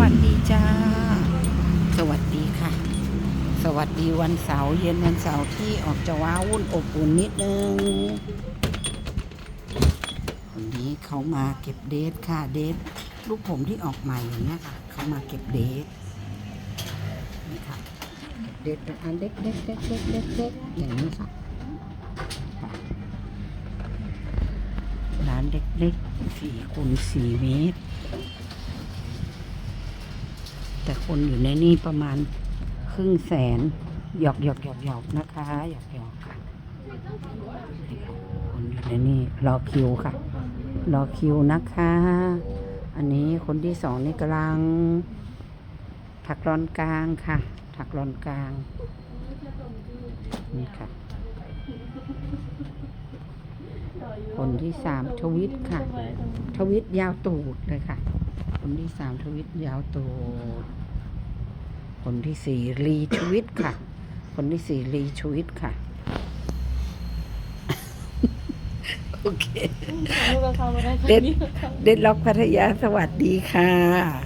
วัสดีจ้า สวัสดีค่ะ สวัสดีวันเสาร์เย็นวันเสาร์ที่ออกจะว้าวุ่นอบอุ่นนิดนึงวันนี้เขามาเก็บเดทค่ะเดทลูกผมที่ออกใหม่อย่างเงี้ยค่ะเขามาเก็บเดทนี่ค่ะเดทเป็นอันเล็กเล็กเล็กเล็กเล็กเล็กอย่างนี้ค่ะร้านเล็กๆสี่คูณสี่เมตร แต่คนอยู่ในนี่ประมาณครึ่งแสนหยอกหยอกหยอกหยอกนะคะหยอกหยอกค่ะนี่ค่ะคนอยู่ในนี่รอคิวค่ะ รอคิวนะคะ อันนี้คนที่สองนี่กำลังถักรอนกลางค่ะ ถักรอนกลางนี่ค่ะคนที่สามทวิตค่ะ ทวิตยาวตูดเลยค่ะ คนที่สามทวิตยาวตูด คนที่สี่รีทวิตค่ะ คนที่สี่รีทวิตค่ะ โอเคลูกก็เข้ามาได้เด็ดเด็ดล็อกพัทยาสวัสดีค่ะ